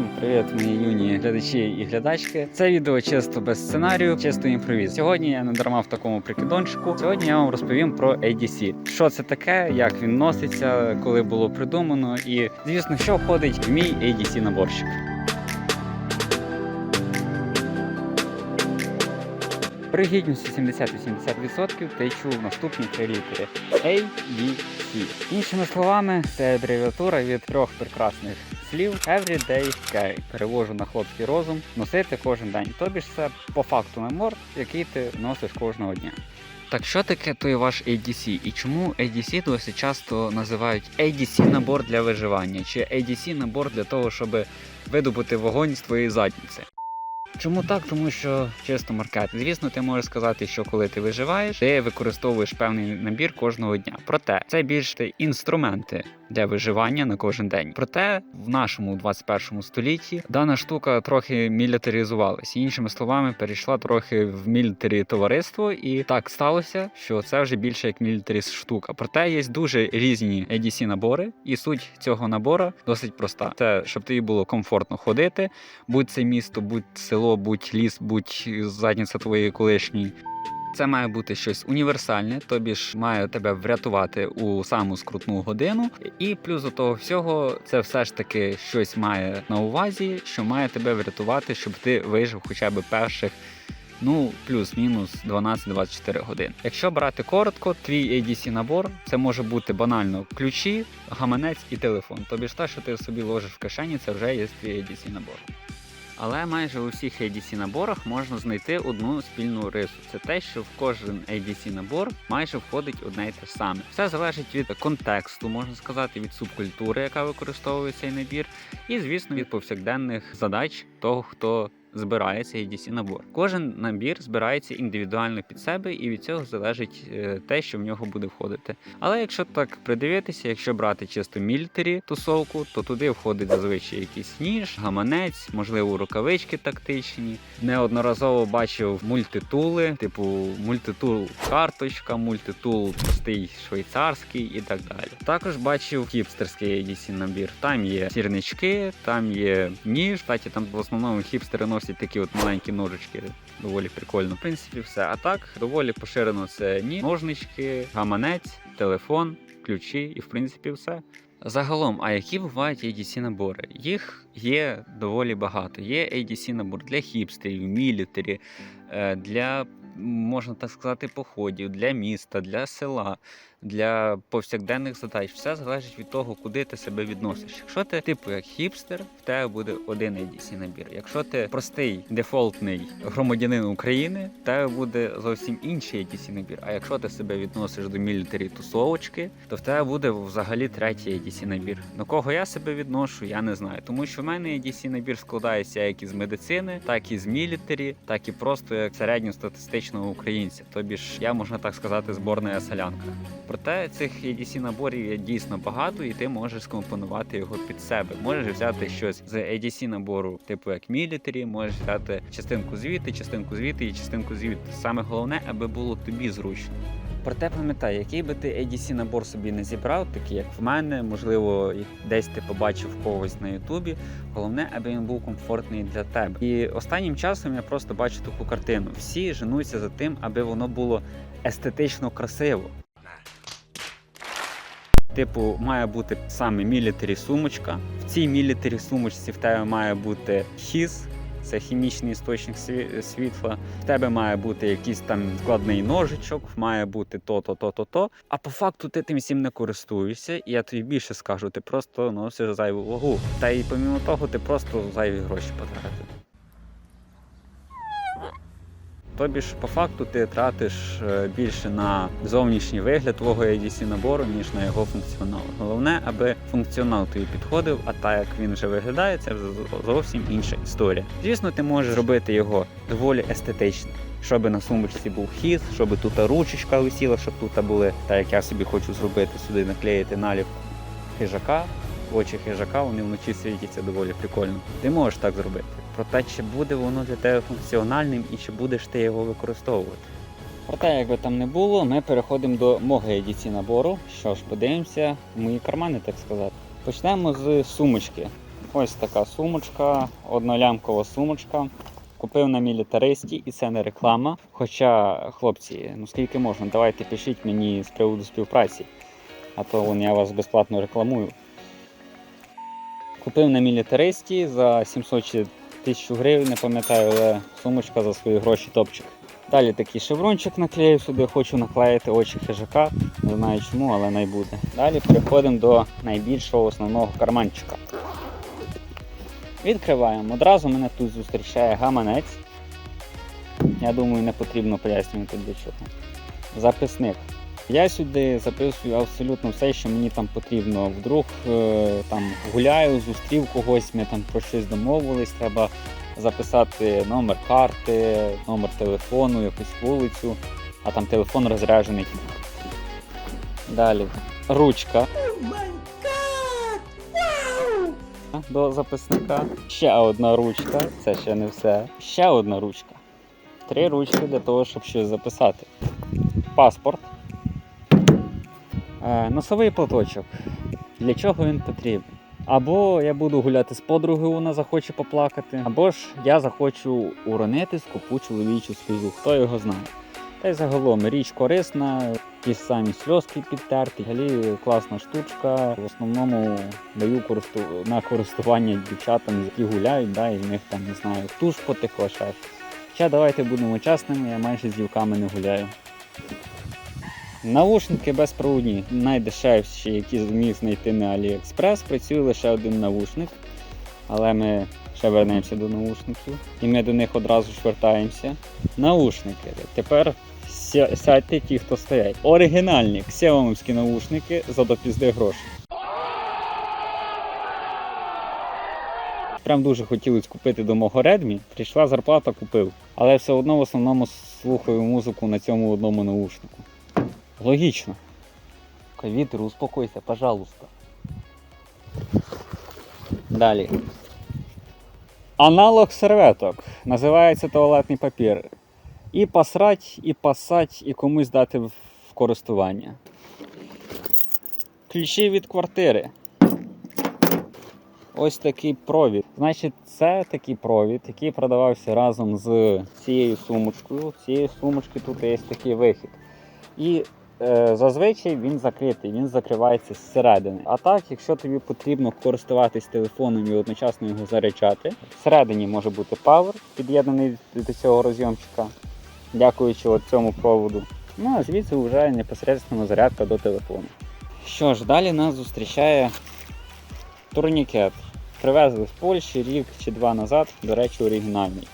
Всім привіт, мої юні глядачі і глядачки. Це відео чисто без сценарію, чисто імпровіз. Сьогодні я не дарма в такому прикидончику. Сьогодні я вам розповім про ADC. Що це таке, як він носиться, коли було придумано, і звісно, що входить в мій ADC наборчик. При гідності 70-80% ти чув наступні три літери A, B, C. Іншими словами, це абревіатура від трьох прекрасних слів Everyday Carry. Перевожу на хлопський розум, носити кожен день. Тобі ж це по факту мемор, який ти носиш кожного дня. Так що таке той ваш ADC? І чому ADC досить часто називають ADC набор для виживання, чи ADC набор для того, щоб видобути вогонь з твоєї задниці? Чому так? Тому що чисто маркет. Звісно, ти можеш сказати, що коли ти виживаєш, ти використовуєш певний набір кожного дня. Проте це більш ти інструменти для виживання на кожен день. Проте в нашому 21 столітті дана штука трохи мілітаризувалася. Іншими словами, перейшла трохи в мілітарі товариство, і так сталося, що це вже більше як мілітарі штука. Проте є дуже різні ADC набори, і суть цього набору досить проста: це щоб тобі було комфортно ходити, будь це місто, будь село, будь ліс, будь задниця твоєї колишньої. Це має бути щось універсальне, тобі ж має тебе врятувати у саму скрутну годину. І плюс до того всього, це все ж таки щось має на увазі, що має тебе врятувати, щоб ти вижив хоча б перших. Ну, плюс-мінус 12-24 години. Якщо брати коротко, твій ADC набор це може бути банально ключі, гаманець і телефон. Тобі ж те, що ти собі ложиш в кишені, це вже є твій ADC набор. Але майже у всіх ADC наборах можна знайти одну спільну рису. Це те, що в кожен ADC набор майже входить одне й те ж саме. Все залежить від контексту, можна сказати, від субкультури, яка використовує цей набір, і звісно від повсякденних задач того, хто збирає цей ADC набор. Кожен набір збирається індивідуально під себе, і від цього залежить е, те, що в нього буде входити. Але якщо так придивитися, якщо брати чисто мілітарі тусовку, то туди входить зазвичай якийсь ніж, гаманець, можливо, рукавички тактичні. Неодноразово бачив мультитули, типу мультитул карточка, мультитул простий швейцарський і так далі. Також бачив хіпстерський ADC набір. Там є сірнички, там є ніж. Кстати, там в основному хіпстери носять такі от маленькі ножички. Доволі прикольно. В принципі, все. А так, доволі поширено це ні. ножнички, гаманець, телефон, ключі і в принципі все. Загалом, а які бувають ADC набори? Їх є доволі багато. Є ADC набор для хіпстерів, мілітарі, е, для, можна так сказати, походів, для міста, для села, для повсякденних задач. Все залежить від того, куди ти себе відносиш. Якщо ти типу як хіпстер, в тебе буде один ADC набір. Якщо ти простий дефолтний громадянин України, в тебе буде зовсім інший ADC набір. А якщо ти себе відносиш до мілітарі тусовочки, то в тебе буде взагалі третій ADC набір. До кого я себе відношу, я не знаю. Тому що в мене ADC набір складається як із медицини, так і з мілітарі, так і просто як середньостатистичного українця. Тобі ж я можна так сказати, зборна солянка. Проте цих ADC наборів є дійсно багато, і ти можеш скомпонувати його під себе. Можеш взяти щось з ADC набору, типу як мілітарі, можеш взяти частинку звідти, частинку звідти і частинку звідти. Саме головне, аби було тобі зручно. Проте пам'ятай, який би ти ADC набор собі не зібрав, такий як в мене, можливо, десь ти побачив когось на Ютубі. Головне, аби він був комфортний для тебе. І останнім часом я просто бачу таку картину. Всі женуться за тим, аби воно було естетично красиво. Типу, має бути саме мілітарі сумочка. В цій мілітарі сумочці в тебе має бути хіз, це хімічний істочник світла. В тебе має бути якийсь там складний ножичок, має бути то-то, то-то, то. А по факту ти тим всім не користуєшся, і я тобі більше скажу, ти просто носиш зайву вагу. Та й помімо того, ти просто зайві гроші потратив. Тобі ж по факту ти тратиш е, більше на зовнішній вигляд твого ADC набору, ніж на його функціонал. Головне, аби функціонал тобі підходив, а так як він вже виглядає, це вже зовсім інша історія. Звісно, ти можеш зробити його доволі естетично. Щоб на сумочці був хід, щоб тут ручечка висіла, щоб тут були, так як я собі хочу зробити сюди, наклеїти наліпку хижака. Очі хижака, вони вночі світяться доволі прикольно. Ти можеш так зробити. Проте, чи буде воно для тебе функціональним і чи будеш ти його використовувати. Проте, як би там не було, ми переходимо до мого ADC набору. Що ж, подивимося в мої кармани, так сказати. Почнемо з сумочки. Ось така сумочка, однолямкова сумочка. Купив на мілітаристі, і це не реклама. Хоча, хлопці, ну скільки можна, давайте пишіть мені з приводу співпраці, а то вон я вас безплатно рекламую. Купив на мілітаристі за 700 чи 1000 гривень, не пам'ятаю, але сумочка за свої гроші топчик. Далі такий шеврончик наклею сюди, хочу наклеїти очі хижака. Не знаю чому, але най буде. Далі переходимо до найбільшого основного карманчика. Відкриваємо. Одразу мене тут зустрічає гаманець. Я думаю, не потрібно пояснювати для чого. Записник. Я сюди записую абсолютно все, що мені там потрібно. Вдруг е, там гуляю, зустрів когось, ми там про щось домовились, треба записати номер карти, номер телефону, якусь вулицю, а там телефон розряджений. Далі. Ручка. До записника. Ще одна ручка. Це ще не все. Ще одна ручка. Три ручки для того, щоб щось записати. Паспорт. Е, носовий платочок. Для чого він потрібен? Або я буду гуляти з подругою, вона захоче поплакати, або ж я захочу уронити скупу чоловічу сльозу. Хто його знає. Та й загалом річ корисна, ті самі сльозки підтерті. Взагалі класна штучка. В основному даю користу... на користування дівчатам, які гуляють, да, і в них там не знаю, туш потекло. Хоча давайте будемо чесними, я майже з дівками не гуляю. Навушники безпроводні, найдешевші, які зміг знайти на AliExpress, працює лише один навушник. Але ми ще вернемося до навушників. І ми до них одразу ж вертаємося. Наушники. Тепер сядьте ті, хто стоять. Оригінальні ксіомовські наушники за допізди грошей. Прям дуже хотілося купити до мого Redmi. Прийшла зарплата, купив. Але все одно в основному слухаю музику на цьому одному наушнику. Логічно. Ковітер, успокойся, пожалуйста. Далі. Аналог серветок. Називається туалетний папір. І посрать, і пасать, і комусь дати в користування. Ключі від квартири. Ось такий провід. Значить, це такий провід, який продавався разом з цією сумочкою. В цієї сумочки тут є такий вихід. І зазвичай він закритий, він закривається зсередини. А так, якщо тобі потрібно користуватись телефоном і одночасно його заряджати, всередині може бути павер, під'єднаний до цього розйомчика, дякуючи цьому проводу. Ну а звідси вже непосередньо зарядка до телефону. Що ж, далі нас зустрічає турнікет. Привезли з Польщі рік чи два назад, до речі, оригінальний.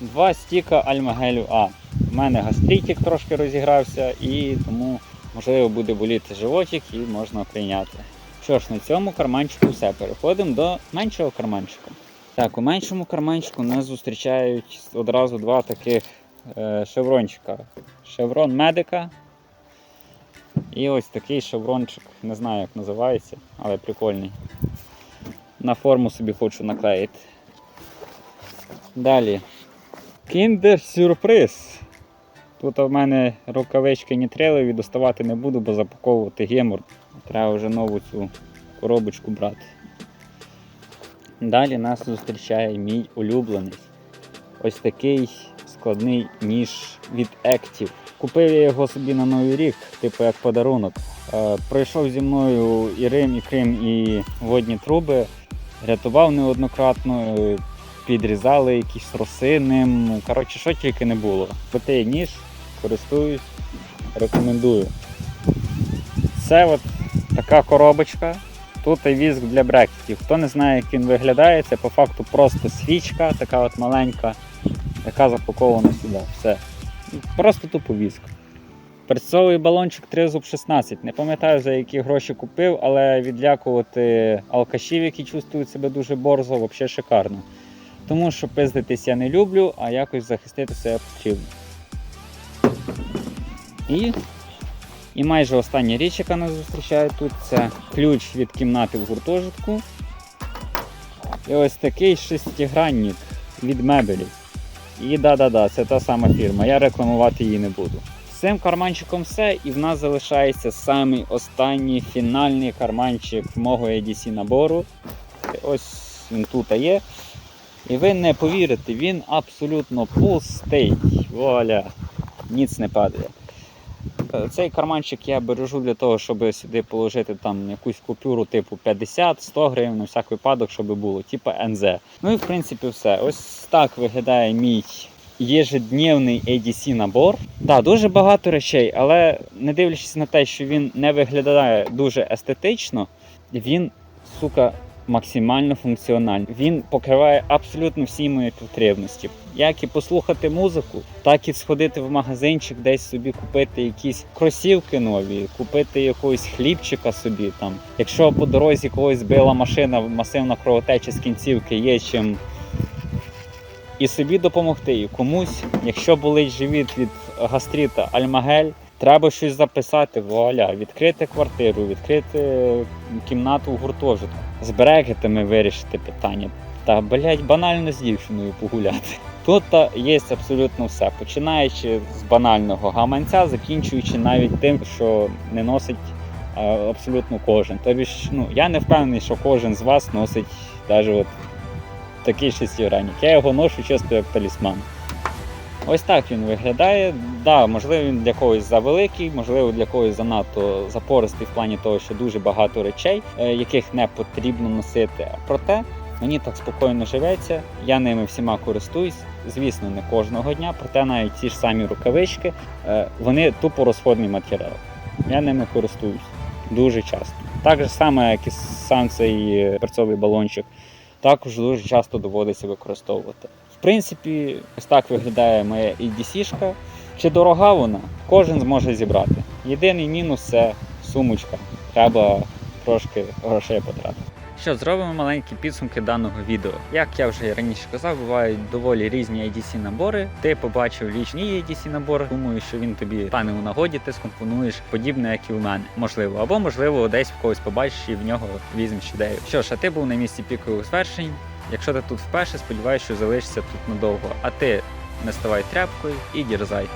Два стіка Альмагелю А. У мене гастритик трошки розігрався і тому можливо буде боліти животик і можна прийняти. Що ж, на цьому карманчику все. Переходимо до меншого карманчика. Так, у меншому карманчику нас зустрічають одразу два таких е, шеврончика. Шеврон медика. І ось такий шеврончик, не знаю як називається, але прикольний. На форму собі хочу наклеїти. Далі. Kinder сюрприз. Тут в мене рукавички нітрилові, доставати не буду, бо запаковувати гемор. Треба вже нову цю коробочку брати. Далі нас зустрічає мій улюблений. Ось такий складний ніж від Active. Купив я його собі на Новий рік, типу як подарунок. Е, пройшов зі мною і Рим, і Крим, і водні труби. Рятував неоднократно, е, підрізали якісь роси ним. Коротше, що тільки не було. Крутий ніж, користуюсь, рекомендую. Це от така коробочка. Тут і віск для брекетів. Хто не знає, як він виглядає, це по факту просто свічка, така от маленька, яка запакована сюди. Все. Просто тупо віск. Перцовий балончик 3 зуб 16. Не пам'ятаю за які гроші купив, але відлякувати алкашів, які чувствують себе дуже борзо, взагалі шикарно. Тому що пиздитись я не люблю, а якось захистити себе потрібно. І, і майже остання річ, яка нас зустрічає тут, це ключ від кімнати в гуртожитку. І ось такий шестигранник від мебелі. І да-да-да, це та сама фірма. Я рекламувати її не буду. З цим карманчиком все, і в нас залишається самий останній фінальний карманчик мого EDC набору. ось він тут є. І ви не повірите, він абсолютно пустий. Вуаля, ніц не падає. Е, Цей карманчик я бережу для того, щоб сюди положити там якусь купюру типу 50-100 гривень на всяк випадок, щоб було, типу НЗ. Ну і в принципі все. Ось так виглядає мій ежедневний ADC набор. Так, дуже багато речей, але не дивлячись на те, що він не виглядає дуже естетично, він, сука, максимально функціональний. Він покриває абсолютно всі мої потребності. Як і послухати музику, так і сходити в магазинчик, десь собі купити якісь кросівки нові, купити якогось хлібчика собі там. Якщо по дорозі когось збила машина, масивна кровотеча з кінцівки, є чим і собі допомогти, і комусь, якщо болить живіт від гастріта альмагель, треба щось записати, вуаля, відкрити квартиру, відкрити кімнату в гуртожитку. З брекетами вирішити питання. Та, блять, банально з дівчиною погуляти. Тут є абсолютно все, починаючи з банального гаманця, закінчуючи навіть тим, що не носить абсолютно кожен. Тобі ж, ну, я не впевнений, що кожен з вас носить навіть от такий шестигранник. Я його ношу чисто як талісман. Ось так він виглядає. Да, можливо, він для когось завеликий, можливо, для когось занадто запористий в плані того, що дуже багато речей, е, яких не потрібно носити. Проте мені так спокійно живеться, я ними всіма користуюсь. Звісно, не кожного дня, проте навіть ті ж самі рукавички, е, вони тупо розходний матеріал. Я ними користуюсь дуже часто. Так же саме, як і сам цей перцовий балончик також дуже часто доводиться використовувати. В принципі, ось так виглядає моя EDC-шка. Чи дорога вона? Кожен зможе зібрати. Єдиний мінус це сумочка. Треба трошки грошей потратити. Що, зробимо маленькі підсумки даного відео. Як я вже раніше казав, бувають доволі різні IDC набори. Ти побачив лічний IDC набор. Думаю, що він тобі стане у нагоді, ти скомпонуєш подібне, як і у мене. Можливо, або можливо, десь в когось побачиш і в нього візьмеш ідею. Що ж, а ти був на місці пікових звершень. Якщо ти тут вперше, сподіваюся, що залишишся тут надовго. А ти не ставай тряпкою і дірзай.